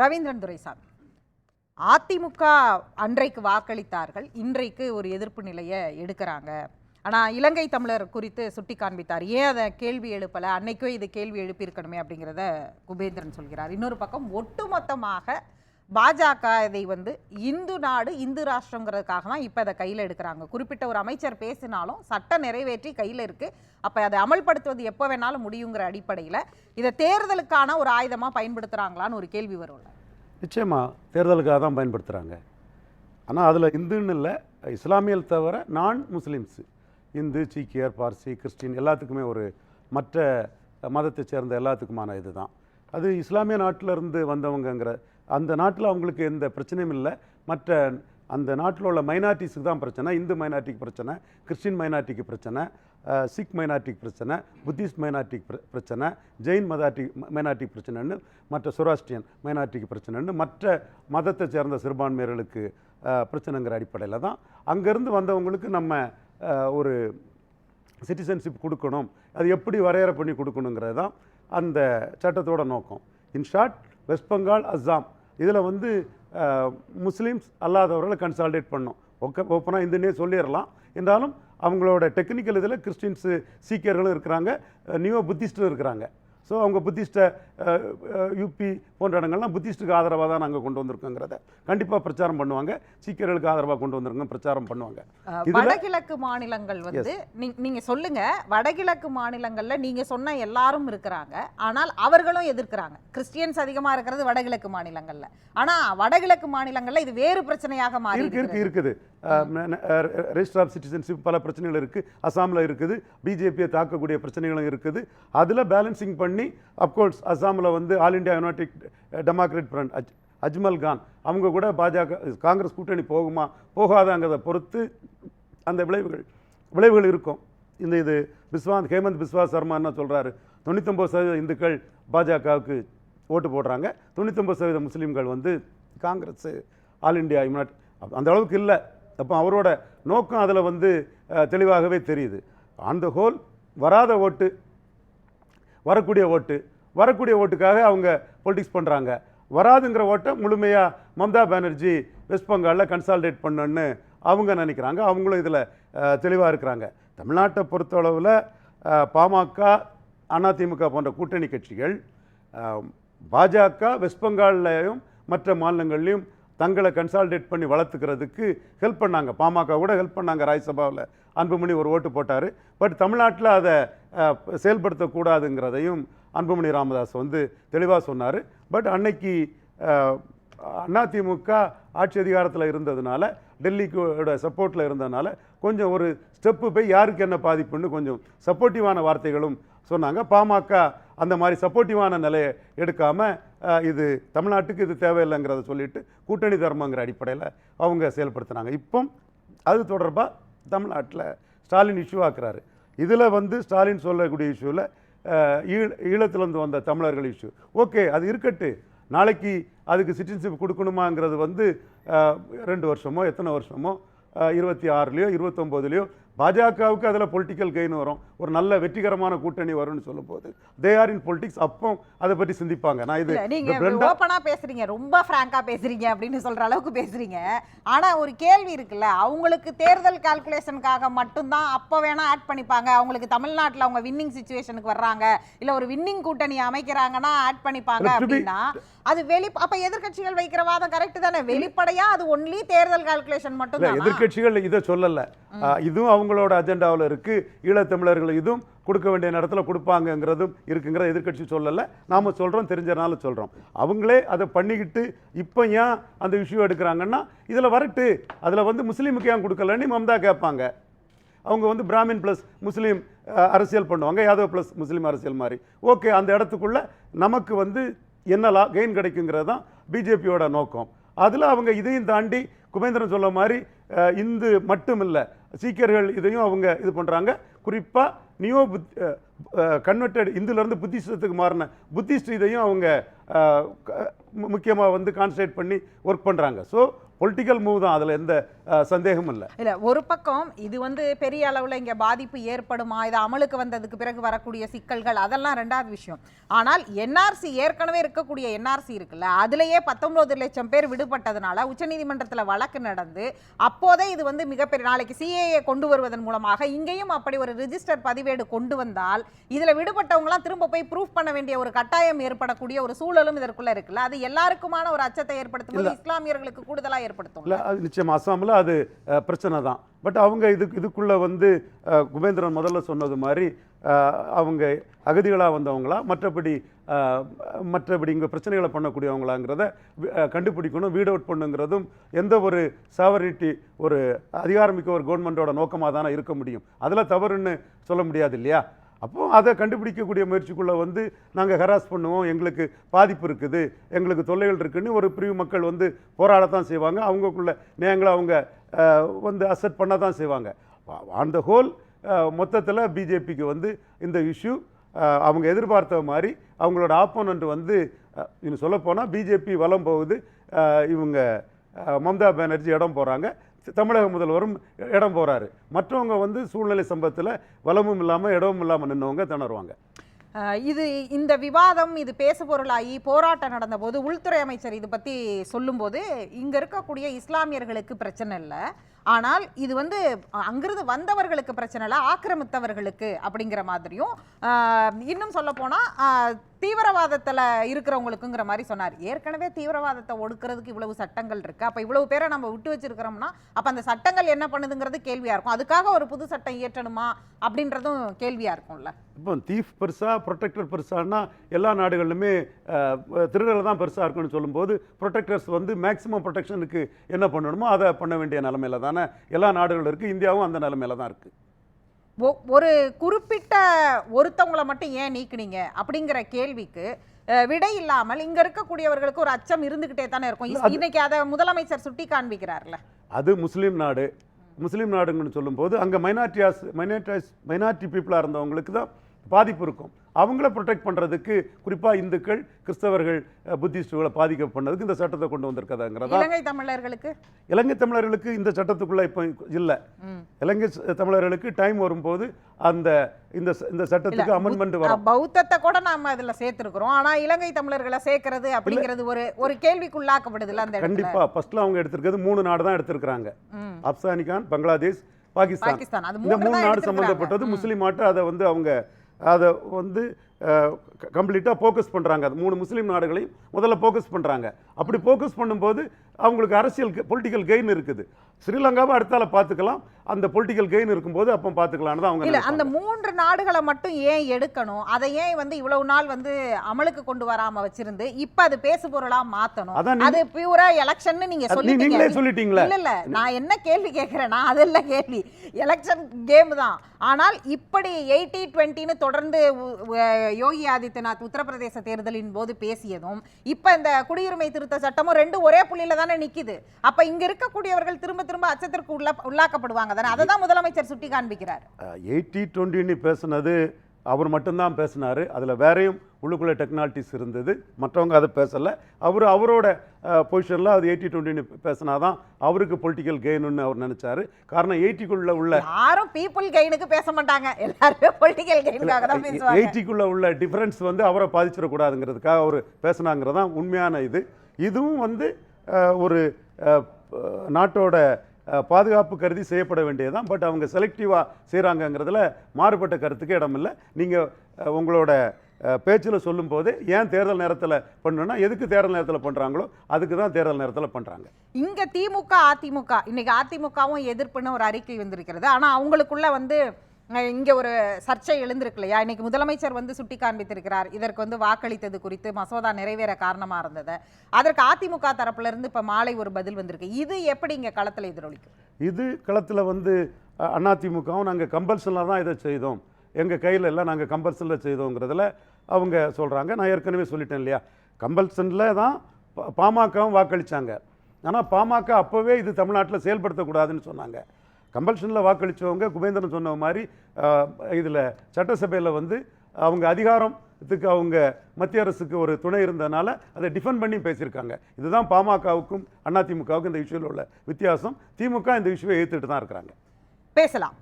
ரவீந்திரன் துரைசாமி. அதிமுக அன்றைக்கு வாக்களித்தார்கள். இன்றைக்கு ஒரு எதிர்ப்பு நிலையை எடுக்கிறாங்க. ஆனால் இலங்கை தமிழர் குறித்து சுட்டி காண்பித்தார். ஏன் அதை கேள்வி எழுப்பலை? அன்னைக்கே இது கேள்வி எழுப்பியிருக்கணுமே அப்படிங்கிறத குபேந்திரன் சொல்கிறார். இன்னொரு பக்கம் ஒட்டுமொத்தமாக பாஜக இதை வந்து இந்து நாடு இந்து ராஷ்டிரங்கிறதுக்காக தான் இப்போ அதை கையில் எடுக்கிறாங்க. குறிப்பிட்ட ஒரு அமைச்சர் பேசினாலும் சட்டம் நிறைவேற்றி கையில் இருக்குது அப்போ அதை அமல்படுத்துவது எப்போ வேணாலும் முடியுங்கிற அடிப்படையில் இதை தேர்தலுக்கான ஒரு ஆயுதமாக பயன்படுத்துகிறாங்களான்னு ஒரு கேள்வி வரும்ல நிச்சயமாக தேர்தலுக்காக தான் பயன்படுத்துகிறாங்க ஆனால் அதில் இந்துன்னு இல்லை இஸ்லாமியல் தவிர நான் முஸ்லீம்ஸு. இந்து சீக்கியர் பார்சி கிறிஸ்டின் எல்லாத்துக்குமே ஒரு மற்ற மதத்தை சேர்ந்த எல்லாத்துக்குமான இதுதான். அது இஸ்லாமிய நாட்டிலருந்து வந்தவங்கங்கிற அந்த நாட்டில் அவங்களுக்கு எந்த பிரச்சனையும் இல்லை. மற்ற அந்த நாட்டில் உள்ள மைனாரிட்டிஸுக்கு தான் பிரச்சனை. இந்து மைனாரிட்டிக்கு பிரச்சனை கிறிஸ்டின் மைனாரிட்டிக்கு பிரச்சனை சிக் மைனாரிட்டிக்கு பிரச்சனை புத்திஸ்ட் மைனாரிட்டிக்கு பிர- பிரச்சனை ஜெயின் மதாட்டி மைனாரிட்டிக்கு பிரச்சனைன்னு மற்ற சுராஷ்டிரியன் மைனாரிட்டிக்கு பிரச்சனைன்னு மற்ற மதத்தை சேர்ந்த சிறுபான்மையர்களுக்கு பிரச்சனைங்கிற அடிப்படையில் தான். அங்கேருந்து வந்தவங்களுக்கு நம்ம ஒரு சிட்டிசன்ஷிப் கொடுக்கணும். அது எப்படி வரையறை பண்ணி கொடுக்கணுங்கிறது தான் அந்த சட்டத்தோட நோக்கம். In short West Bengal Assam. இதில் வந்து முஸ்லீம்ஸ் அல்லாதவர்களை கன்சால்டேட் பண்ணோம். ஓகே ஓப்பனாக இந்துன்னே சொல்லிடலாம் என்றாலும் அவங்களோட டெக்னிக்கல் இதில் கிறிஸ்டின்ஸு சீக்கியர்களும் இருக்கிறாங்க நியூ புத்திஸ்டும் இருக்கிறாங்க. ஸோ அவங்க புத்திஸ்ட்டை யூபி போன்ற இடங்கள்லாம் புத்திஸ்ட்டுக்கு ஆதரவாக தான் நாங்கள் கொண்டு வந்திருக்கோங்கிறத. கண்டிப்பாக பிரச்சாரம் பண்ணுவாங்க. சீக்கியர்களுக்கு ஆதரவாக கொண்டு வந்திருக்கோம் பிரச்சாரம் பண்ணுவாங்க. வடகிழக்கு மாநிலங்கள் வந்து நீ- நீங்க சொல்லுங்க வடகிழக்கு மாநிலங்கள்ல நீங்க சொன்ன எல்லாரும் இருக்கிறாங்க. ஆனால் அவர்களும் எதிர்க்கிறாங்க. கிறிஸ்டியன்ஸ் அதிகமா இருக்கிறது வடகிழக்கு மாநிலங்கள்ல. ஆனா வடகிழக்கு மாநிலங்கள்ல இது வேறு பிரச்சனையாக மாறி இருக்கு. இருக்குது. ரெஜிஸ்டர் ஆஃப் சிட்டிசன்ஷிப் பல பிரச்சனைகள் இருக்குது அசாமில் இருக்குது. பிஜேபியை தாக்கக்கூடிய பிரச்சனைகளும் இருக்குது. அதில் பேலன்சிங் பண்ணி பண்ணி அப்கோர்ஸ் அஸ்ஸாமில் வந்து All India United Democrat Front அஜ் Ajmal Khan அவங்க கூட பாஜக காங்கிரஸ் கூட்டணி போகுமா போகாதாங்கிறத பொறுத்து அந்த விளைவுகள் விளைவுகள் இருக்கும். இந்த இது பிஸ்வாந்த் ஹேமந்த் பிஸ்வா சர்மா என்ன சொல்கிறாரு தொண்ணூத்தொம்பது சதவீத இந்துக்கள் பாஜகவுக்கு ஓட்டு போடுறாங்க தொண்ணூத்தொம்பது சதவீத முஸ்லீம்கள் வந்து காங்கிரஸ் ஆல் இந்தியா யுனைட் அந்த அளவுக்கு இல்லை. அப்போ அவரோட நோக்கம் அதில் வந்து தெளிவாகவே தெரியுது. ஆன் த ஹோல் வராத ஓட்டு வரக்கூடிய ஓட்டு. வரக்கூடிய ஓட்டுக்காக அவங்க பொலிட்டிக்ஸ் பண்ணுறாங்க வராதுங்கிற ஓட்டை முழுமையாக மம்தா பானர்ஜி வெஸ்ட் பெங்காலில் கன்சால்டேட் பண்ணணுன்னு அவங்க நினைக்கிறாங்க. அவங்களும் இதில் தெளிவாக இருக்கிறாங்க. தமிழ்நாட்டை பொறுத்தளவில் பாமக அதிமுக போன்ற கூட்டணி கட்சிகள் பாஜக வெஸ்ட் பெங்கால்லையும் மற்ற மாநிலங்கள்லையும் தங்களை கன்சால்டேட் பண்ணி வளர்த்துக்கிறதுக்கு ஹெல்ப் பண்ணாங்க. பாமக கூட ஹெல்ப் பண்ணாங்க ராஜ்யசபாவில். அன்புமணி ஒரு ஓட்டு போட்டார். பட் தமிழ்நாட்டில் அதை செயல்படுத்தக்கூடாதுங்கிறதையும் அன்புமணி ராமதாஸ் வந்து தெளிவாக சொன்னார். பட் அன்னைக்கு அதிமுக ஆட்சி அதிகாரத்தில் இருந்ததுனால டெல்லிக்கோட சப்போர்ட்டில் இருந்ததுனால கொஞ்சம் ஒரு ஸ்டெப்பு போய் யாருக்கு என்ன பாதிப்புன்னு கொஞ்சம் சப்போர்ட்டிவான வார்த்தைகளும் சொன்னாங்க. பாமக அந்த மாதிரி சப்போர்ட்டிவான நிலையை எடுக்காமல் இது தமிழ்நாட்டுக்கு இது தேவையில்லைங்கிறத சொல்லிட்டு கூட்டணி தர்மங்கிற அடிப்படையில் அவங்க செயல்படுத்தினாங்க. இப்போ அது தொடர்பாக தமிழ்நாட்டில் ஸ்டாலின் இஷ்யூ ஆக்குறாரு. இதில் வந்து ஸ்டாலின் சொல்லக்கூடிய இஷ்யூவில் ஈழ ஈழத்துலேருந்து வந்த தமிழர்கள் இஷ்யூ ஓகே அது இருக்கட்டு. நாளைக்கு அதுக்கு சிட்டிசன்ஷிப் கொடுக்கணுமாங்கிறது வந்து ரெண்டு வருஷமோ எத்தனை வருஷமோ இருபத்தி ஆறுலையோ இருபத்தொம்போதுலையோ பாஜகவுக்கு அதில் பொலிட்டிக்கல் கெயின் வரும். ஒரு நல்ல வெற்றிகரமான கூட்டணி வரும்னு சொல்லும்போது தே ஆர் இன் பொலிட்டிக்ஸ் அப்போ அதை பற்றி சிந்திப்பாங்க. நான் இது நீங்க ஓப்பனா பேசுறீங்க. ரொம்ப பிராங்கா பேசுறீங்க அப்படின்னு சொல்ற அளவுக்கு பேசுறீங்க. ஆனா ஒரு கேள்வி இருக்குல்ல அவங்களுக்கு தேர்தல் கால்குலேஷனுக்காக மட்டும்தான் அப்ப வேணா ஆட் பண்ணிப்பாங்க. அவங்களுக்கு தமிழ்நாட்டுல அவங்க வின்னிங் சுச்சுவேஷனுக்கு வர்றாங்க. இல்ல ஒரு வின்னிங் கூட்டணி அமைக்கிறாங்கன்னா ஆட் பண்ணிப்பாங்க அப்படின்னா அது வெளி அப்ப எதிர்க்கட்சிகள் வைக்கிற வாதம் கரெக்ட் தானே? வெளிப்படையா அது ஒன்லி தேர்தல் கால்குலேஷன் மட்டும் எதிர்க்கட்சிகள் இதை சொல்லல. இதுவும் அவங்களோட அஜெண்டாவில் இருக்கு. ஈழத்தமிழர்கள் இதுவும் கொடுக்க வேண்டிய நேரத்தில் கொடுப்பாங்கங்கிறதும் இருக்குங்கிற எதிர்க்கட்சி சொல்லல. நாம சொல்றோம் தெரிஞ்சனால சொல்றோம். அவங்களே அதை பண்ணிக்கிட்டு இப்போ ஏன் அந்த இஷ்யூ எடுக்கிறாங்கன்னா இதுல வரட்டு. அதுல வந்து முஸ்லீமுக்கு ஏன் கொடுக்கலன்னு மம்தா கேட்பாங்க. அவங்க வந்து பிராமின் ப்ளஸ் முஸ்லீம் அரசியல் பண்ணுவாங்க. யாதவ் ப்ளஸ் முஸ்லீம் அரசியல் மாதிரி. ஓகே அந்த இடத்துக்குள்ள நமக்கு வந்து என்னலாம் கெயின் கிடைக்குங்கிறது தான் பிஜேபியோட நோக்கம். அதில் அவங்க இதையும் தாண்டி குபேந்திரன் சொல்ல மாதிரி இந்து மட்டும் இல்லை சீக்கியர்கள் இதையும் அவங்க இது பண்ணுறாங்க குறிப்பாக நியோ புத் கன்வெர்டட் இந்துலேருந்து புத்திசத்துக்கு மாறின புத்திஸ்ட் இதையும் அவங்க முக்கியமாக வந்து கான்சன்ட்ரேட் பண்ணி ஒர்க் பண்ணுறாங்க ஸோ பொலிட்டிக்கல் மூவ் தான் அதில் எந்த சந்தேகமும் இல்லை. இல்லை ஒரு பக்கம் இது வந்து பெரிய அளவில் இங்கே பாதிப்பு ஏற்படுமா இது அமலுக்கு வந்ததுக்கு பிறகு வரக்கூடிய சிக்கல்கள் அதெல்லாம் ரெண்டாவது விஷயம். ஆனால் என்ஆர்சி ஏற்கனவே இருக்கக்கூடிய என்ஆர்சி இருக்குல்ல அதுலேயே பத்தொன்பது லட்சம் பேர் விடுபட்டதுனால உச்சநீதிமன்றத்தில் வழக்கு நடந்து அப்போதே இது வந்து மிகப்பெரிய நாளைக்கு சிஏஏ கொண்டு வருவதன் மூலமாக இங்கேயும் அப்படி ஒரு ரிஜிஸ்டர் பதிவேடு கொண்டு வந்தால் இதுல விடுபட்டவங்கலாம் திரும்ப போய் ப்ரூஃப் பண்ண வேண்டிய ஒரு கட்டாயம் ஏற்படக்கூடிய ஒரு சூழலும் இதற்குள்ள இருக்குல்ல? அது எல்லாருக்குமான ஒரு அச்சத்தை ஏற்படுத்தும் இஸ்லாமியர்களுக்கு கூடுதலா ஏற்படுத்தும் இல்லை அது நிச்சயம் அஸ்ஸாமில் அது பிரச்சனை தான். பட் அவங்க இதுக்கு இதுக்குள்ளே வந்து குபேந்திரன் முதல்ல சொன்னது மாதிரி அவங்க அகதிகளாக வந்தவங்களா மற்றபடி மற்றபடி இங்கே பிரச்சனைகளை பண்ணக்கூடியவங்களாங்கிறத கண்டுபிடிக்கணும் வீட் அவுட் பண்ணுங்கிறதும் எந்த ஒரு சாவரிட்டி ஒரு அதிகாரமிக்க ஒரு கவர்மெண்ட்டோட நோக்கமாக தானே இருக்க முடியும். அதில் தவறுன்னு சொல்ல முடியாது இல்லையா? அப்போ அதை கண்டுபிடிக்கக்கூடிய முயற்சிக்குள்ளே வந்து நாங்கள் ஹராஸ் பண்ணுவோம் எங்களுக்கு பாதிப்பு இருக்குது எங்களுக்கு தொல்லைகள் இருக்குதுன்னு ஒரு பிரிவு மக்கள் வந்து போராடத்தான் செய்வாங்க. அவங்களுக்குள்ள நேங்களை அவங்க வந்து அசெட் பண்ண தான் செய்வாங்க ஆன் த ஹோல் மொத்தத்தில் பிஜேபிக்கு வந்து இந்த இஷ்யூ அவங்க எதிர்பார்த்த மாதிரி அவங்களோட ஆப்போனண்ட் வந்து இன்னும் சொல்லப்போனால் பிஜேபி வலம் போகுது. இவங்க மம்தா பானர்ஜி இடம் போகிறாங்க தமிழக முதல்வரும் இடம் போகிறாரு மற்றவங்க வந்து சூழ்நிலை சம்பவத்தில் வளமும் இல்லாமல் இடமும் இல்லாமல் நின்றவங்க திணறுவாங்க. இது இந்த விவாதம் இது பேசுபொருளாகி போராட்டம் நடந்தபோது உள்துறை அமைச்சர் இது பற்றி சொல்லும்போது இங்கே இருக்கக்கூடிய இஸ்லாமியர்களுக்கு பிரச்சனை இல்லை. ஆனால் இது வந்து அங்கிருந்து வந்தவர்களுக்கு பிரச்சனை இல்லை ஆக்கிரமித்தவர்களுக்கு அப்படிங்கிற மாதிரியும் இன்னும் சொல்ல போனால் தீவிரவாதத்தில் இருக்கிறவங்களுக்குங்கிற மாதிரி சொன்னார். ஏற்கனவே தீவிரவாதத்தை ஒடுக்கிறதுக்கு இவ்வளவு சட்டங்கள் இருக்குது அப்போ இவ்வளவு பேரை நம்ம விட்டு வச்சிருக்கிறோம்னா அப்போ அந்த சட்டங்கள் என்ன பண்ணுதுங்கிறது கேள்வியாக இருக்கும். அதுக்காக ஒரு புது சட்டம் இயற்றணுமா அப்படின்றதும் கேள்வியாக இருக்கும்ல. இப்போ தீஃப் பெருசாக ப்ரொடெக்டர் பெருசான்னா எல்லா நாடுகளிலுமே அஹ், திருடர்கள் தான் பெருசாக இருக்குன்னு சொல்லும்போது ப்ரொடெக்டர்ஸ் வந்து மேக்ஸிமம் ப்ரொடெக்ஷனுக்கு என்ன பண்ணணுமோ அதை பண்ண வேண்டிய நிலமையில தான் எல்லா நாடுகளும் இருக்குது இந்தியாவும் அந்த நிலமையில தான் இருக்குது ஒரு குறிப்பிட்ட ஒருத்தவங்களை மட்டும் ஏன் நீக்குனீங்க? அப்படிங்கிற கேள்விக்கு விடை இல்லாமல் இங்க இருக்கக்கூடியவர்களுக்கு ஒரு அச்சம் இருந்துகிட்டே தானே இருக்கும். இன்னைக்கு அதை முதலமைச்சர் சுட்டி காண்பிக்கிறார்ல. அது முஸ்லீம் நாடு. முஸ்லீம் நாடுங்கன்னு சொல்லும்போது அங்கே மைனாரிட்டியாஸ் மைனாரிட்டிஸ் மைனாரிட்டி பீப்புளாக இருந்தவங்களுக்கு தான் பாதிப்பு இருக்கும். அவங்கள ப்ரொடெக்ட் பண்ணுறதுக்கு குறிப்பாக இந்துக்கள் கிறிஸ்தவர்கள் புத்திஸ்டுகளை பாதிக்க பண்ணதுக்கு இந்த சட்டத்தை கொண்டு வந்திருக்கதாங்கிறதா இலங்கை தமிழர்களுக்கு? இலங்கை தமிழர்களுக்கு இந்த சட்டத்துக்குள்ள இப்போ இல்லை. இலங்கை தமிழர்களுக்கு டைம் வரும்போது அந்த இந்த இந்த சட்டத்துக்கு அமெண்ட்மெண்ட் வரும். பௌத்தத்தை கூட நாம அதுல சேர்த்திருக்கிறோம். ஆனா இலங்கை தமிழர்களை சேர்க்கிறது அப்படிங்கிறது ஒரு ஒரு கேள்விக்குள்ளாக்கப்படுதுல அந்த இடத்துல. கண்டிப்பா. ஃபர்ஸ்ட்ல அவங்க எடுத்திருக்கிறது மூணு நாடு தான் எடுத்திருக்கிறாங்க. ஆப்கானிஸ்தான் பங்களாதேஷ் பாகிஸ்தான். இந்த மூணு நாடு. சம்மந்தப்பட்டது முஸ்லீம் நாட்டு அதை வந்து அவங்க அதை வந்து கம்ப்ளீட்டாக ஃபோக்கஸ் பண்ணுறாங்க அது மூணு முஸ்லீம் நாடுகளையும் முதல்ல ஃபோக்கஸ் பண்ணுறாங்க அப்படி ஃபோக்கஸ் பண்ணும்போது அவங்களுக்கு அரசியல் பொலிட்டிக்கல் கெயின் இருக்குது. ஸ்ரீலங்காவை அடுத்தால பார்த்துக்கலாம். அந்த பொலிட்டிக்கல் கெயின் இருக்கும்போது அப்போ பார்த்துக்கலான்னு தான் அவங்க இல்ல. அந்த மூன்று நாடுகளை மட்டும் ஏன் எடுக்கணும்? அதை ஏன் வந்து இவ்வளவு நாள் வந்து அமலுக்கு கொண்டு வராம வச்சிருந்து இப்ப அது பேசு பொருளா மாத்தணும்? அதான் நீங்க- அது பியூரா எலெக்ஷன் நீங்க சொல்லிட்டீங்க. நீங்களே சொல்லிட்டீங்களே. இல்ல இல்ல. நான் என்ன கேள்வி கேட்கிறேன்னா அது இல்ல கேள்வி. எலெக்ஷன் கேம் தான். ஆனால் இப்படி எயிட்டி டுவெண்ட்டின்னு தொடர்ந்து யோகி ஆதித்யநாத் உத்தரப்பிரதேச தேர்தலின் போது பேசியதும் இப்ப இந்த குடியுரிமை திருத்த சட்டமும் ரெண்டு ஒரே புள்ளியில தானே நிக்குது. அப்ப இங்க இருக்கக்கூடியவர்கள் திரும்ப திரும்ப அச்சத்திற்கு உள்ள உள்ளாக்கப்படுவாங்க தானே. அதை தான் முதலமைச்சர் சுட்டி காண்பிக்கிறார் எயிட்டி டுவெண்ட்டின்னு பேசுனது அவர் மட்டும்தான் பேசினார். அதில் வேறையும் உள்ளுக்குள்ளே டெக்னாலஜிஸ் இருந்தது. மற்றவங்க அதை பேசலை. அவர் அவரோட பொசிஷனில் அது எயிட்டி டுவெண்ட்டின்னு பேசினாதான் அவருக்கு பொலிட்டிக்கல் கெயின்னு அவர் நினச்சாரு. காரணம் எயிட்டிக்குள்ளே உள்ள யாரும் பீப்புள் கெயினுக்கு பேச மாட்டாங்க. எல்லாருமே பொலிட்டிக்கல் கெயினுக்காக தான் எயிட்டிக்குள்ளே உள்ள டிஃபரன்ஸ் வந்து அவரை பாதிச்சிடக்கூடாதுங்கிறதுக்காக அவர் பேசினாங்கிறதான் உண்மையான இது. இதுவும் வந்து ஒரு நாட்டோட பாதுகாப்பு கருதி செய்யப்பட வேண்டியதுதான். பட் அவங்க செலக்டிவாக செய்கிறாங்கங்கிறதுல மாறுபட்ட கருத்துக்கு இடம் இல்லை. நீங்கள் உங்களோட பேச்சில் சொல்லும்போது ஏன் தேர்தல் நேரத்தில் பண்ணணும்னா எதுக்கு தேர்தல் நேரத்தில் பண்ணுறாங்களோ அதுக்கு தான் தேர்தல் நேரத்தில் பண்ணுறாங்க இங்கே திமுக அதிமுக. இன்னைக்கு அதிமுகவும் எதிர்ப்புன்னு ஒரு அறிக்கை வந்திருக்கிறது. ஆனால் அவங்களுக்குள்ள வந்து இங்கே ஒரு சர்ச்சை எழுந்திருக்கு இல்லையா இன்னைக்கு முதலமைச்சர் வந்து சுட்டி காண்பித்திருக்கிறார். இதற்கு வந்து வாக்களித்தது குறித்து மசோதா நிறைவேற காரணமாக இருந்தது. அதற்கு அதிமுக தரப்புல இப்போ மாலை ஒரு பதில் வந்திருக்கு. இது எப்படி இங்கே களத்தில் எதிரொலிக்கும்? இது களத்தில் வந்து அதிமுகவும் நாங்கள் கம்பல்சனில் தான் இதை செய்தோம். எங்கள் கையில் எல்லாம் நாங்கள் கம்பல்சனில் செய்தோங்கிறதுல அவங்க சொல்கிறாங்க நான் ஏற்கனவே சொல்லிட்டேன் இல்லையா? கம்பல்சனில் தான் பாமகவும் வாக்களித்தாங்க ஆனால் பாமக அப்போவே இது தமிழ்நாட்டில் செயல்படுத்தக்கூடாதுன்னு சொன்னாங்க. கம்பல்ஷனில் வாக்களிச்சவங்க குபேந்திரன் சொன்ன மாதிரி இதில் சட்டசபையில் வந்து அவங்க அதிகாரத்துக்கு அவங்க மத்திய அரசுக்கு ஒரு துணை இருந்ததுனால அதை டிஃபெண்ட் பண்ணி பேசியிருக்காங்க. இதுதான் பாமகவுக்கும் அதிமுகவுக்கும் இந்த இஷ்யூவில் உள்ள வித்தியாசம். திமுக இந்த இஷ்யூவை ஏற்றுட்டு தான் இருக்கிறாங்க. பேசலாம்.